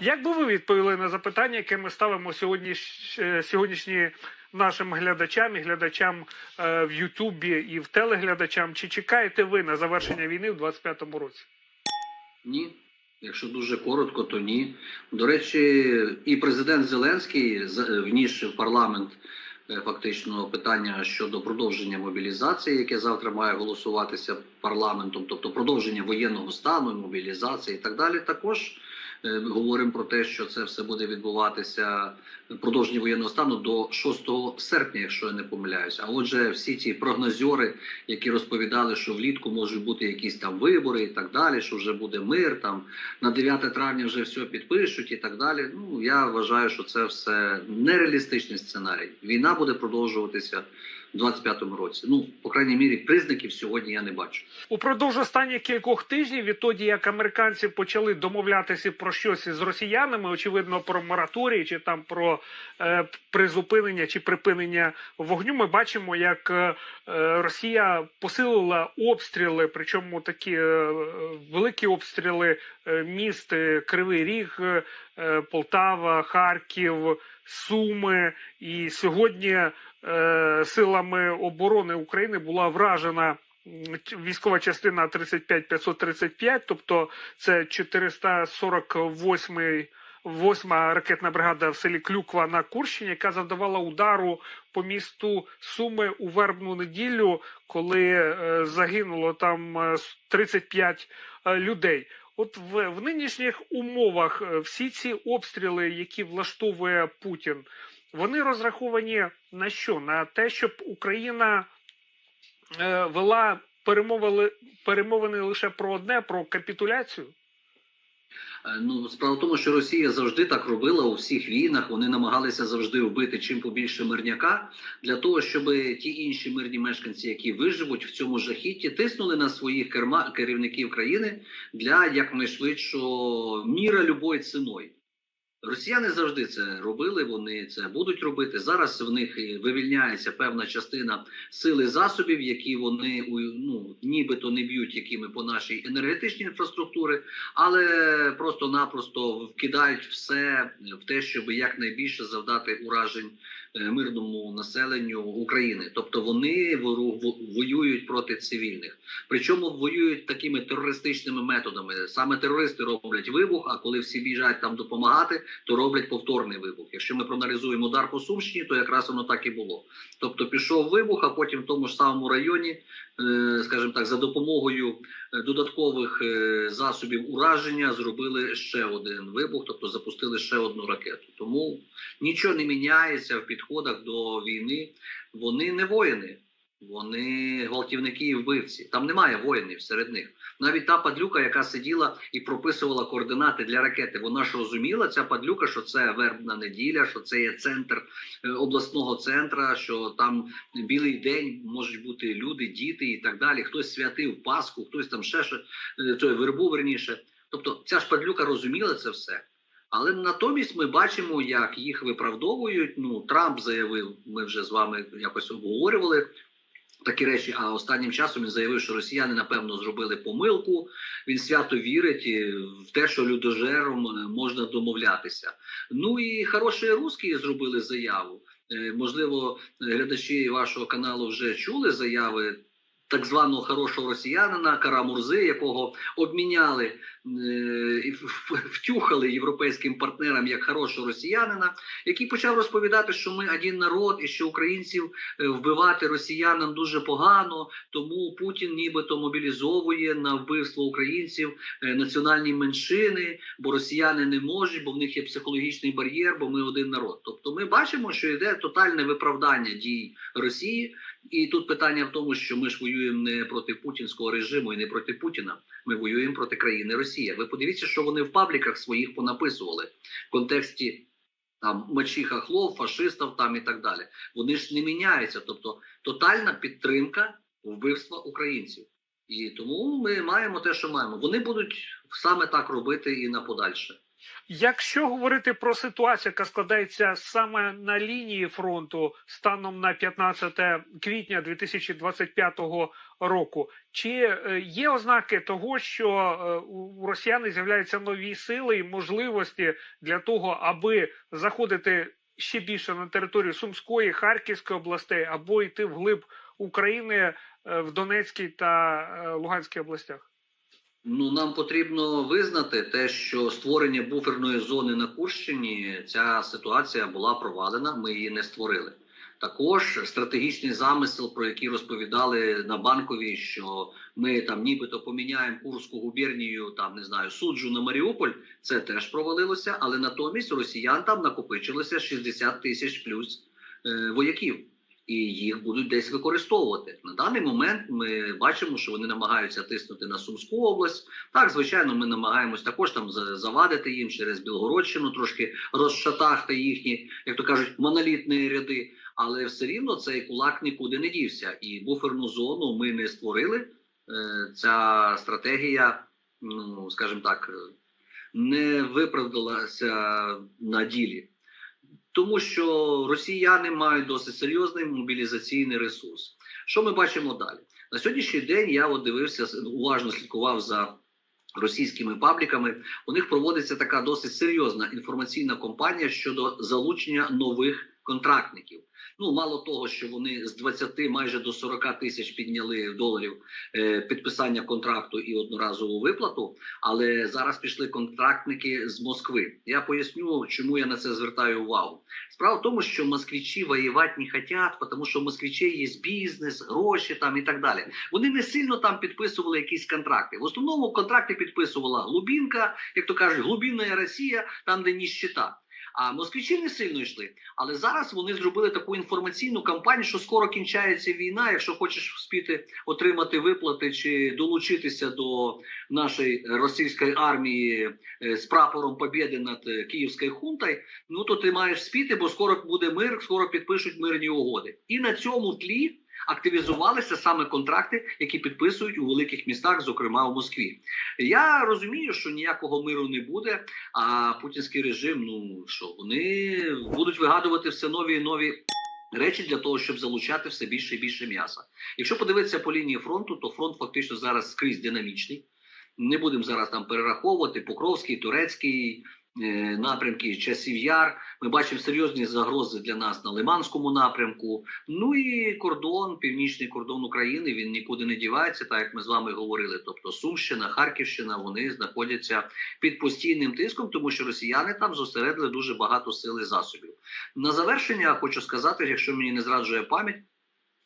Як би ви відповіли на запитання, яке ми ставимо сьогодні, е, сьогоднішні нашим глядачам і глядачам е, в Ютубі і в телеглядачам? Чи чекаєте ви на завершення війни в 25-му році? Ні. Якщо дуже коротко, то ні. До речі, і президент Зеленський з- вніс в парламент е, фактично питання щодо продовження мобілізації, яке завтра має голосуватися парламентом, тобто продовження воєнного стану, мобілізації і так далі. Також е, говоримо про те, що це все буде відбуватися продовження воєнного стану до 6 серпня, якщо я не помиляюся. А отже, всі ці прогнозьори, які розповідали, що влітку можуть бути якісь там вибори і так далі, що вже буде мир, там на 9 травня вже все підпишуть і так далі. Ну я вважаю, що це все нереалістичний сценарій. Війна буде продовжуватися в 25-му році. Ну, по крайній мірі, признаків сьогодні я не бачу. Упродовж останніх кількох тижнів, відтоді як американці почали домовлятися про щось із росіянами, очевидно, про мораторій чи там про е, призупинення чи припинення вогню, ми бачимо, як е, е, Росія посилила обстріли, причому такі е, великі обстріли е, міст е, Кривий Ріг, е, е, Полтава, Харків, Суми. І сьогодні е, силами оборони України була вражена військова частина 35535, тобто це 448 Восьма ракетна бригада в селі Клюква на Курщині, яка завдавала удару по місту Суми у вербну неділю, коли е, загинуло там е, с- 35 е, людей. От в, в нинішніх умовах е, всі ці обстріли, які влаштовує Путін, вони розраховані на що? На те, щоб Україна е, вела перемовили перемовини лише про одне про капітуляцію. Е, Ну, справа в тому, що Росія завжди так робила у всіх війнах. Вони намагалися завжди вбити чим побільше мирняка для того, щоб ті інші мирні мешканці, які виживуть в цьому жахітті, тиснули на своїх керма керівників країни для якнайшвидшого міра любої ціною. Росіяни завжди це робили, вони це будуть робити. Зараз в них вивільняється певна частина сили засобів, які вони ну, нібито не б'ють якими по нашій енергетичній інфраструктурі, але просто-напросто вкидають все в те, щоб якнайбільше завдати уражень мирному населенню України. Тобто вони воюють проти цивільних. Причому воюють такими терористичними методами. Саме терористи роблять вибух, а коли всі біжать там допомагати, то роблять повторний вибух. Якщо ми проаналізуємо удар по Сумщині, то якраз воно так і було. Тобто пішов вибух, а потім в тому ж самому районі, е, скажімо так, за допомогою е, додаткових е, засобів ураження зробили ще один вибух, тобто запустили ще одну ракету. Тому нічого не міняється в підходах до війни. Вони не воїни, вони гвалтівники і вбивці. Там немає воїнів серед них. Навіть та падлюка, яка сиділа і прописувала координати для ракети, вона ж розуміла ця падлюка, що це вербна неділя, що це є центр е, обласного центра, що там білий день можуть бути люди, діти і так далі. Хтось святив Пасху, хтось там ще е, той вербу верніше. Тобто ця ж падлюка розуміла це все. Але натомість ми бачимо, як їх виправдовують. Ну Трамп заявив, ми вже з вами якось обговорювали такі речі. А останнім часом він заявив, що росіяни напевно зробили помилку. Він свято вірить в те, що людожером е, можна домовлятися. Ну і хороші русські зробили заяву. Е, Можливо, глядачі вашого каналу вже чули заяви так званого хорошого росіянина Карамурзи, якого обміняли е, і в- втюхали європейським партнерам як хорошого росіянина, який почав розповідати, що ми один народ і що українців е, вбивати росіянам дуже погано, тому Путін нібито мобілізовує на вбивство українців е, національні меншини, бо росіяни не можуть, бо в них є психологічний бар'єр, бо ми один народ. Тобто ми бачимо, що йде тотальне виправдання дій Росії. І тут питання в тому, що ми ж воюємо не проти путінського режиму і не проти Путіна. Ми воюємо проти країни Росія. Ви подивіться, що вони в пабліках своїх понаписували в контексті там мочі хахлов, фашистів там і так далі. Вони ж не міняються. Тобто тотальна підтримка вбивства українців. І тому ми маємо те, що маємо. Вони будуть саме так робити і на подальше. Якщо говорити про ситуацію, яка складається саме на лінії фронту станом на 15 квітня 2025 року, чи е, є ознаки того, що е, у росіяни з'являються нові сили і можливості для того, аби заходити ще більше на територію Сумської, Харківської областей, або йти вглиб України е, в Донецькій та Луганській областях? Ну, нам потрібно визнати те, що створення буферної зони на Курщині ця ситуація була провалена. Ми її не створили. Також стратегічний замисел, про який розповідали на банковій, що ми там нібито поміняємо Курську губернію, там не знаю, суджу на Маріуполь. Це теж провалилося, але натомість росіян там накопичилося 60 тисяч плюс е, вояків. І їх будуть десь використовувати на даний момент. Ми бачимо, що вони намагаються тиснути на Сумську область. Так, звичайно, ми намагаємось також там завадити їм через Білгородщину, трошки розшатахти їхні, як то кажуть, монолітні ряди. Але все рівно цей кулак нікуди не дівся. І буферну зону ми не створили. Е, Ця стратегія, ну скажімо так, не виправдалася на ділі. Тому що росіяни мають досить серйозний мобілізаційний ресурс. Що ми бачимо далі? На сьогоднішній день я от дивився, уважно слідкував за російськими пабліками. У них проводиться така досить серйозна інформаційна кампанія щодо залучення нових контрактників. Ну мало того, що вони з 20 майже до 40 тисяч підняли доларів е, підписання контракту і одноразову виплату. Але зараз пішли контрактники з Москви. Я поясню, чому я на це звертаю увагу. Справа в тому, що москвичі воювати не хочуть, тому що у москвичей є бізнес, гроші там і так далі. Вони не сильно там підписували якісь контракти. В основному контракти підписувала глубінка, як то кажуть, глубинна Росія, там де ніщита. А москвичі не сильно йшли. Але зараз вони зробили таку інформаційну кампанію, що скоро кінчається війна. Якщо хочеш вспіти отримати виплати чи долучитися до нашої російської армії е, з прапором Побєди над е, Київською хунтою, ну то ти маєш спіти, бо скоро буде мир, скоро підпишуть мирні угоди. І на цьому тлі активізувалися саме контракти, які підписують у великих містах, зокрема у Москві. Я розумію, що ніякого миру не буде. А путінський режим, ну що вони будуть вигадувати все нові і нові. Речі для того, щоб залучати все більше і більше м'яса. Якщо подивитися по лінії фронту, то фронт фактично зараз скрізь динамічний. Не будемо зараз там перераховувати Покровський, Турецький напрямки, часів яр. Ми бачимо серйозні загрози для нас на Лиманському напрямку. Ну і кордон, північний кордон України, він нікуди не дівається, так як ми з вами говорили. Тобто Сумщина, Харківщина, вони знаходяться під постійним тиском, тому що росіяни там зосередили дуже багато сил і засобів. На завершення хочу сказати, якщо мені не зраджує пам'ять.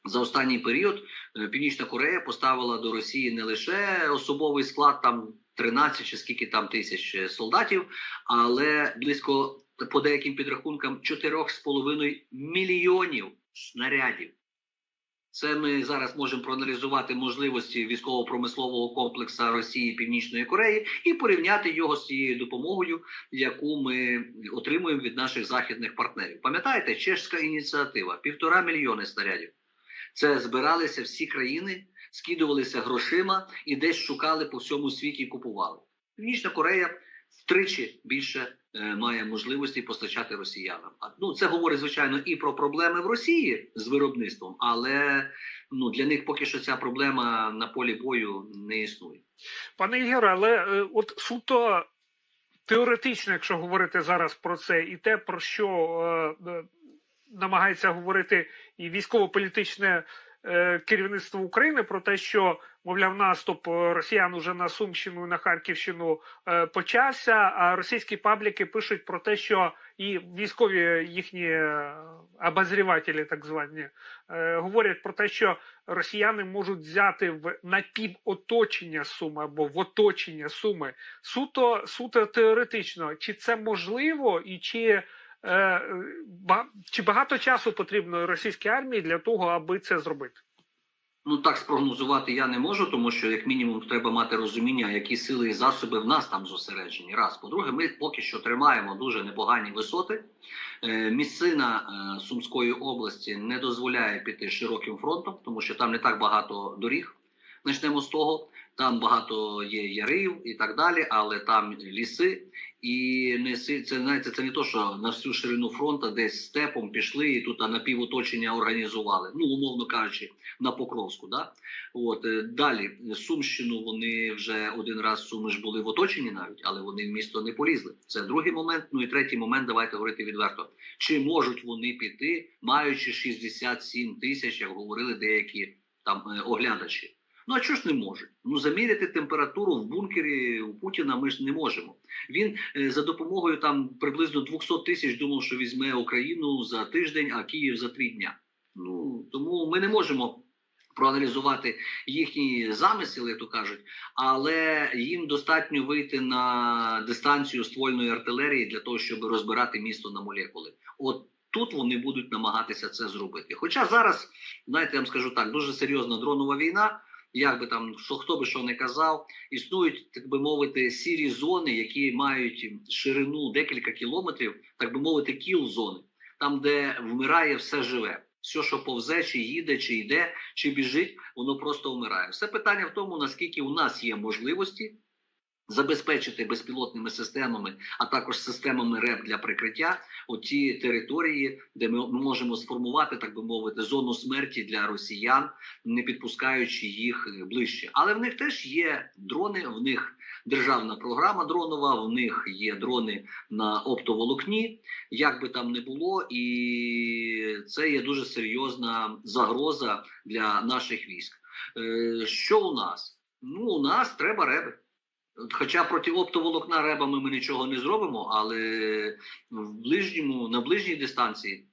За останній період е, Північна Корея поставила до Росії не лише особовий склад, там 13 чи скільки там тисяч е, солдатів, але близько по деяким підрахункам 4,5 мільйонів снарядів. Це ми зараз можемо проаналізувати можливості військово-промислового комплексу Росії Північної Кореї і порівняти його з тією допомогою, яку ми отримуємо від наших західних партнерів. Пам'ятаєте, чешська ініціатива півтора мільйони снарядів. Це збиралися всі країни, скидувалися грошима і десь шукали по всьому світі і купували. Північна Корея втричі більше е, має можливості постачати росіянам. А ну це говорить звичайно і про проблеми в Росії з виробництвом, але ну для них поки що ця проблема на полі бою не існує. Пане Ігоре, але е, от суто теоретично, якщо говорити зараз про це, і те, про що е, е, намагається говорити і військово-політичне керівництво України, про те, що, мовляв, наступ е, росіян уже на Сумщину і на Харківщину е, почався, а російські пабліки пишуть про те, що і військові їхні е, обозрівателі, так звані, е, говорять про те, що росіяни можуть взяти в напівоточення суми або в оточення суми. Суто суто теоретично, чи це можливо, і чи, е, чи багато часу потрібно російській армії для того, аби це зробити? Ну так спрогнозувати я не можу, тому що як мінімум треба мати розуміння, які сили і засоби в нас там зосереджені. Раз по-друге, ми поки що тримаємо дуже непогані висоти. Е, місцина е, Сумської області не дозволяє піти широким фронтом, тому що там не так багато доріг. Почнемо з того. Там багато є ярив і так далі, але там ліси. І не це знаєте, це не то, що на всю ширину фронту десь степом пішли і тут а, напівоточення організували. Ну, умовно кажучи, на Покровську. Да? От е, далі Сумщину вони вже один раз Суми ж були в оточенні навіть, але вони в місто не полізли. Це другий момент. Ну і третій момент. Давайте говорити відверто. Чи можуть вони піти, маючи 67 тисяч, як говорили деякі там е, оглядачі? Ну а чого ж не можуть? Ну заміряти температуру в бункері у Путіна ми ж не можемо. Він е, за допомогою там приблизно 200 тисяч думав, що візьме Україну за тиждень, а Київ за три дня. Ну тому ми не можемо проаналізувати їхні замисли, як то кажуть, але їм достатньо вийти на дистанцію ствольної артилерії для того, щоб розбирати місто на молекули. От тут вони будуть намагатися це зробити. Хоча зараз, знаєте, я вам скажу так, дуже серйозна дронова війна. Як би там що хто би що не казав, існують, так би мовити, сірі зони, які мають ширину декілька кілометрів, так би мовити, кіл зони, там, де вмирає все живе. Все, що повзе, чи їде, чи йде, чи біжить, воно просто вмирає. Все питання в тому, наскільки у нас є можливості забезпечити безпілотними системами, а також системами РЕП для прикриття оті території, де ми, можемо сформувати, так би мовити, зону смерті для росіян, не підпускаючи їх е, ближче. Але в них теж є дрони, в них державна програма дронова, в них є дрони на оптоволокні, як би там не було, і це є дуже серйозна загроза для наших військ. Е, Що у нас? Ну, у нас треба реби. Хоча проти оптоволокна ребами ми нічого не зробимо, але в ближньому, на ближній дистанції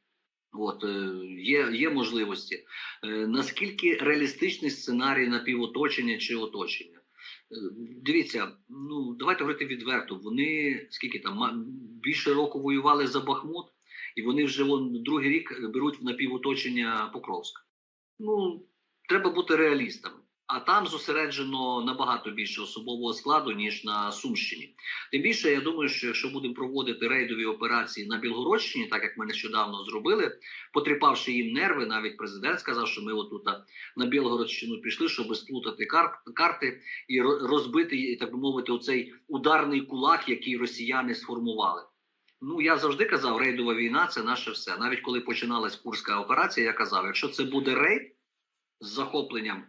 от, е, є, є можливості. Е, Наскільки реалістичний сценарій напівоточення чи оточення? Е, Дивіться, ну давайте говорити відверто. Вони скільки там більше року воювали за Бахмут, і вони вже вон, другий рік беруть в напівоточення Покровськ. Ну, треба бути реалістами. А там зосереджено набагато більше особового складу ніж на Сумщині. Тим більше я думаю, що якщо будемо проводити рейдові операції на Білгородщині, так як ми нещодавно зробили, потріпавши їм нерви, навіть президент сказав, що ми отут на Білгородщину пішли, щоб сплутати кар- карти і ро- розбити, так би мовити, оцей ударний кулак, який росіяни сформували. Ну я завжди казав, рейдова війна це наше все. Навіть коли починалась курська операція, я казав, якщо це буде рейд з захопленням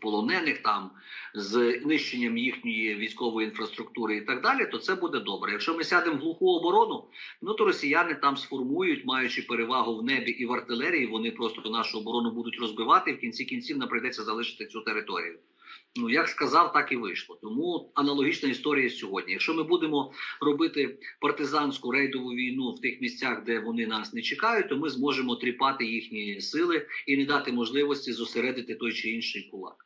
полонених там з нищенням їхньої військової інфраструктури і так далі, то це буде добре. Якщо ми сядемо в глуху оборону, ну то росіяни там сформують, маючи перевагу в небі і в артилерії, вони просто нашу оборону будуть розбивати. І в кінці кінців нам прийдеться залишити цю територію. Ну як сказав, так і вийшло. Тому аналогічна історія сьогодні. Якщо ми будемо робити партизанську рейдову війну в тих місцях, де вони нас не чекають, то ми зможемо тріпати їхні сили і не дати можливості зосередити той чи інший кулак.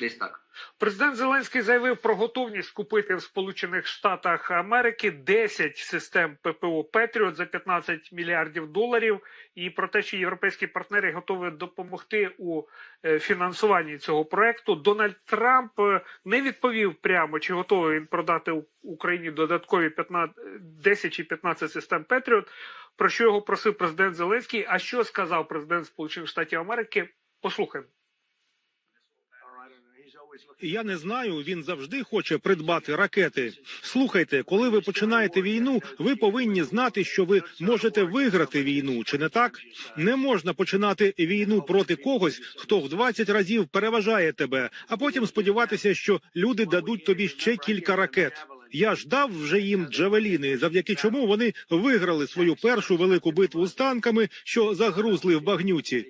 Десь так. Президент Зеленський заявив про готовність купити в Сполучених Штатах Америки 10 систем ППО Петріот за 15 мільярдів доларів, і про те, що європейські партнери готові допомогти у е, фінансуванні цього проекту. Дональд Трамп е, не відповів прямо, чи готовий він продати Україні додаткові 15, 10 чи 15 систем Петріот. Про що його просив президент Зеленський? А що сказав президент Сполучених Штатів Америки? Послухаємо. Я не знаю, він завжди хоче придбати ракети. Слухайте, коли ви починаєте війну, ви повинні знати, що ви можете виграти війну, чи не так? Не можна починати війну проти когось, хто в 20 разів переважає тебе, а потім сподіватися, що люди дадуть тобі ще кілька ракет. Я ж дав вже їм джавеліни, завдяки чому вони виграли свою першу велику битву з танками, що загрузли в багнюці.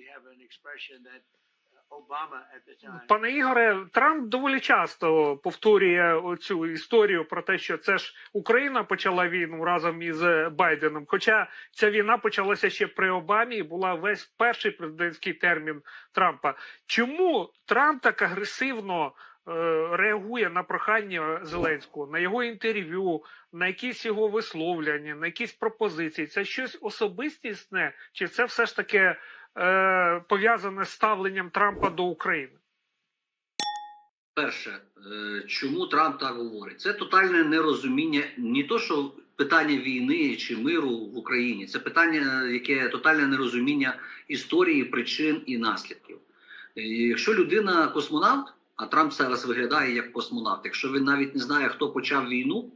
Пане Ігоре, Трамп доволі часто повторює цю історію про те, що це ж Україна почала війну разом із Байденом. Хоча ця війна почалася ще при Обамі і була весь перший президентський термін Трампа. Чому Трамп так агресивно е, реагує на прохання Зеленського, на його інтерв'ю, на якісь його висловлення, на якісь пропозиції? Це щось особистісне, чи це все ж таки е, пов'язане з ставленням Трампа до України? Перше, е, чому Трамп так говорить? Це тотальне нерозуміння, не то, що питання війни чи миру в Україні, це питання, яке тотальне нерозуміння історії, причин і наслідків. Е, Якщо людина космонавт, А Трамп зараз виглядає як космонавт. Якщо він навіть не знає, хто почав війну,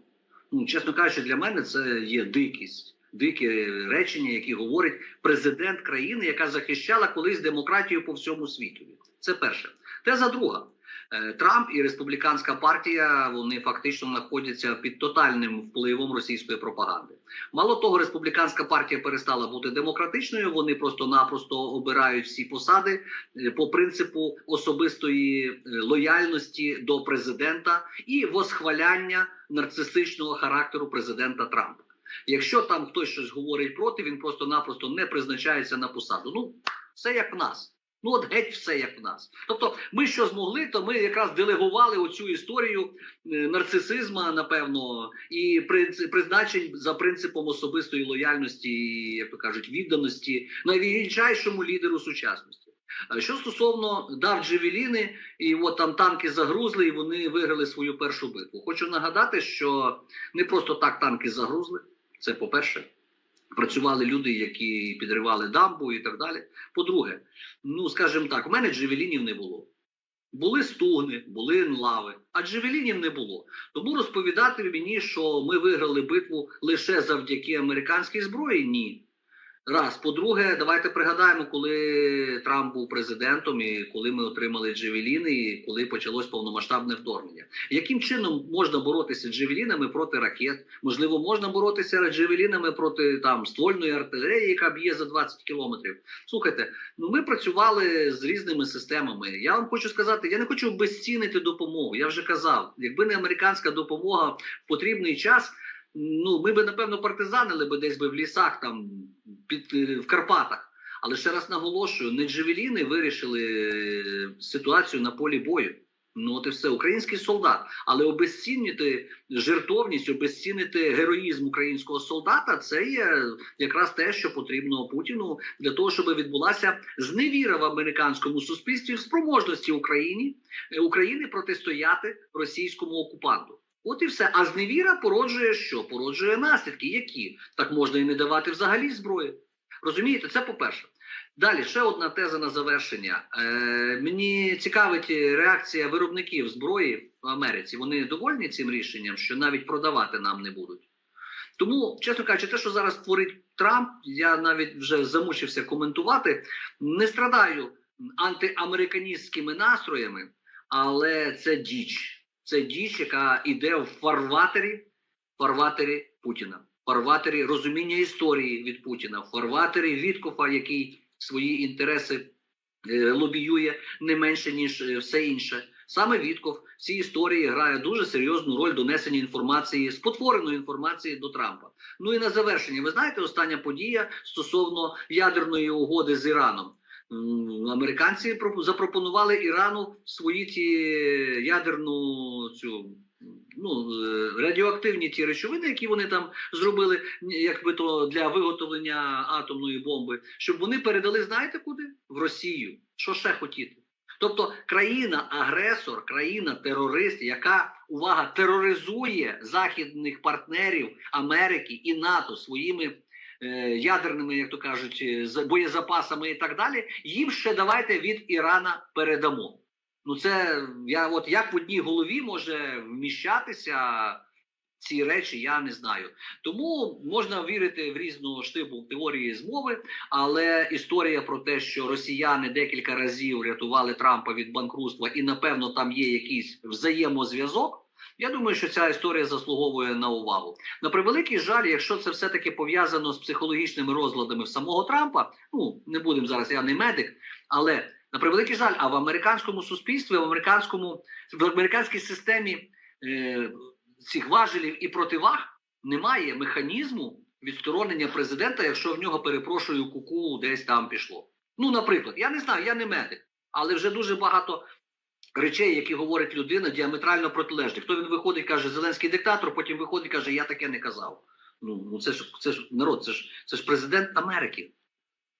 ну чесно кажучи, для мене це є дикість. Дикі речення, які говорить президент країни, яка захищала колись демократію по всьому світу. Це перше. Теза друга. Е, Трамп і республіканська партія вони фактично знаходяться під тотальним впливом російської пропаганди. Мало того, республіканська партія перестала бути демократичною. Вони просто-напросто обирають всі посади е, по принципу особистої е, лояльності до президента і восхваляння нарцисичного характеру президента Трампа. Якщо там хтось щось говорить проти, він просто-напросто не призначається на посаду. Ну, все як в нас. Ну, от геть все як в нас. Тобто, ми що змогли, то ми якраз делегували оцю історію е, нарцисизма, напевно, і призначень за принципом особистої лояльності, і, як то кажуть, відданості найвільнішому лідеру сучасності. А Що стосовно дав Джевеліни, і от там танки загрузли, і вони виграли свою першу битву. Хочу нагадати, що не просто так танки загрузли. Це по-перше, працювали люди, які підривали дамбу і так далі. По-друге, ну скажімо так, у мене джевелінів не було. Були стугни, були лави, а джевелінів не було. Тому розповідати мені, що ми виграли битву лише завдяки американській зброї, ні. Раз. По-друге, давайте пригадаємо, коли Трамп був президентом, і коли ми отримали джевеліни, і коли почалось повномасштабне вторгнення. Яким чином можна боротися джевелінами проти ракет? Можливо, можна боротися джевелінами проти там ствольної артилерії, яка б'є за 20 кілометрів. Слухайте, ну ми працювали з різними системами. Я вам хочу сказати, я не хочу обезцінити допомогу. Я вже казав, якби не американська допомога в потрібний час. Ну, ми би напевно партизанили би десь би в лісах, там під е, в Карпатах. Але ще раз наголошую, не джевеліни вирішили е, ситуацію на полі бою. Ну, от і все, український солдат. Але обезцінити жертовність, обезцінити героїзм українського солдата це є якраз те, що потрібно Путіну для того, щоб відбулася зневіра в американському суспільстві в спроможності Україні е, України протистояти російському окупанту. От і все. А зневіра породжує що? Породжує наслідки, які так можна і не давати взагалі зброї. Розумієте, це по-перше. Далі ще одна теза на завершення. Е, мені цікавить реакція виробників зброї в Америці. Вони довольні цим рішенням, що навіть продавати нам не будуть. Тому, чесно кажучи, те, що зараз творить Трамп, я навіть вже замучився коментувати. Не страдаю антиамериканістськими настроями, але це діч. Це діч, яка йде в фарватері, фарватері Путіна, фарватері розуміння історії від Путіна, фарватері Віткофа, який свої інтереси е, лобіює не менше ніж е, все інше. Саме Вітков в цій історії грає дуже серйозну роль донесення інформації, спотвореної інформації до Трампа. Ну і на завершення, ви знаєте, остання подія стосовно ядерної угоди з Іраном. Американці пропо- запропонували Ірану свої ті ядерну цю ну е, радіоактивні ті речовини, які вони там зробили, якби то для виготовлення атомної бомби, щоб вони передали, знаєте куди? В Росію. Що ще хотіти? Тобто країна-агресор, країна-терорист, яка увага тероризує західних партнерів Америки і НАТО своїми ядерними, як то кажуть, е, боєзапасами і так далі, їм ще давайте від Ірана передамо. Ну це я от як в одній голові може вміщатися ці речі, я не знаю. Тому можна вірити в різну штибу теорії змови, але історія про те, що росіяни декілька разів рятували Трампа від банкрутства, і напевно там є якийсь взаємозв'язок. Я думаю, що ця історія заслуговує на увагу. На превеликий жаль, якщо це все таки пов'язано з психологічними розладами самого Трампа, ну не будемо зараз, я не медик, але на превеликий жаль, а в американському суспільстві, в американському в американській системі е, цих важелів і противаг немає механізму відсторонення президента, якщо в нього перепрошую куку десь там пішло. Ну, наприклад, я не знаю, я не медик, але вже дуже багато речей, які говорить людина, діаметрально протилежних. Хто він виходить, каже Зеленський диктатор, потім виходить, каже, я таке не казав. Ну, ну це ж це ж народ, це ж це ж президент Америки.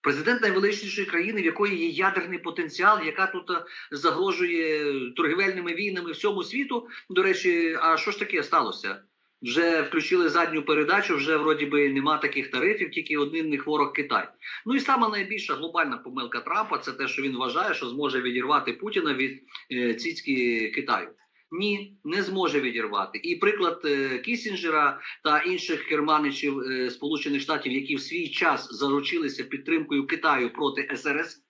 Президент найвеличнішої країни, в якої є ядерний потенціал, яка тут е, загрожує торгівельними війнами всьому світу. До речі, а що ж таке сталося? Вже включили задню передачу, вже вроді би нема таких тарифів, тільки один не ворог Китай. Ну і сама найбільша глобальна помилка Трампа це те, що він вважає, що зможе відірвати Путіна від е, цицьки Китаю. Ні, не зможе відірвати. І приклад е, Кісінджера та інших керманичів е, Сполучених Штатів, які в свій час заручилися підтримкою Китаю проти СРС,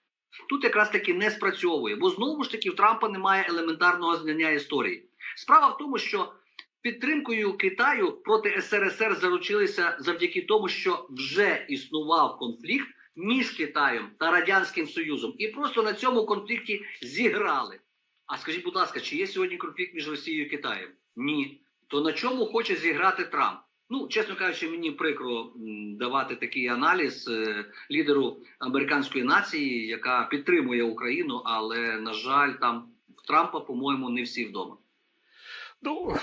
тут якраз таки не спрацьовує, бо знову ж таки в Трампа немає елементарного знання історії. Справа в тому, що підтримкою Китаю проти СРСР заручилися завдяки тому, що вже існував конфлікт між Китаєм та Радянським Союзом, і просто на цьому конфлікті зіграли. А скажіть, будь ласка, чи є сьогодні конфлікт між Росією і Китаєм? Ні. То на чому хоче зіграти Трамп? Ну, чесно кажучи, мені прикро давати такий аналіз е, лідеру американської нації, яка підтримує Україну, але на жаль, там в Трампа, по-моєму, не всі вдома. Ну,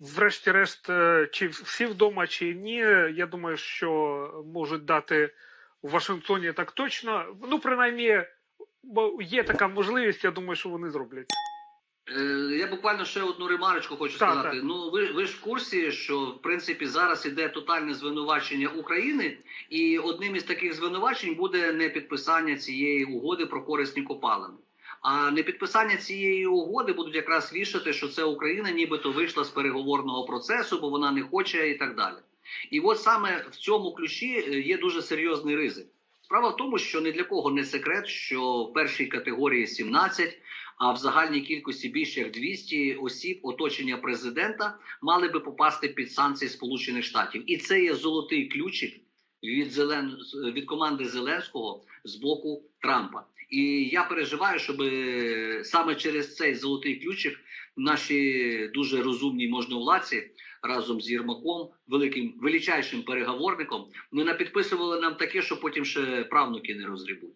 врешті-решт, е, чи всі вдома, чи ні, я думаю, що можуть дати в Вашингтоні так точно. Ну, принаймні, бо є така можливість, я думаю, що вони зроблять. Е, Я буквально ще одну ремарочку хочу Так, сказати. так. Ну ви, ви ж в курсі, що в принципі зараз іде тотальне звинувачення України, і одним із таких звинувачень буде непідписання цієї угоди про корисні копалини. А непідписання цієї угоди будуть якраз вішати, що це Україна нібито вийшла з переговорного процесу, бо вона не хоче і так далі. І от саме в цьому ключі е, є дуже серйозний ризик. Справа в тому, що ні для кого не секрет, що в першій категорії 17, а в загальній кількості більше як 200 осіб оточення президента мали би попасти під санкції Сполучених Штатів. І це є золотий ключик від Зелен... від команди Зеленського з боку Трампа. І я переживаю, щоб е, саме через цей золотий ключик наші дуже розумні можновладці разом з Єрмаком, великим величайшим переговорником, не напідписували нам таке, що потім ще правнуки не розгрібуть.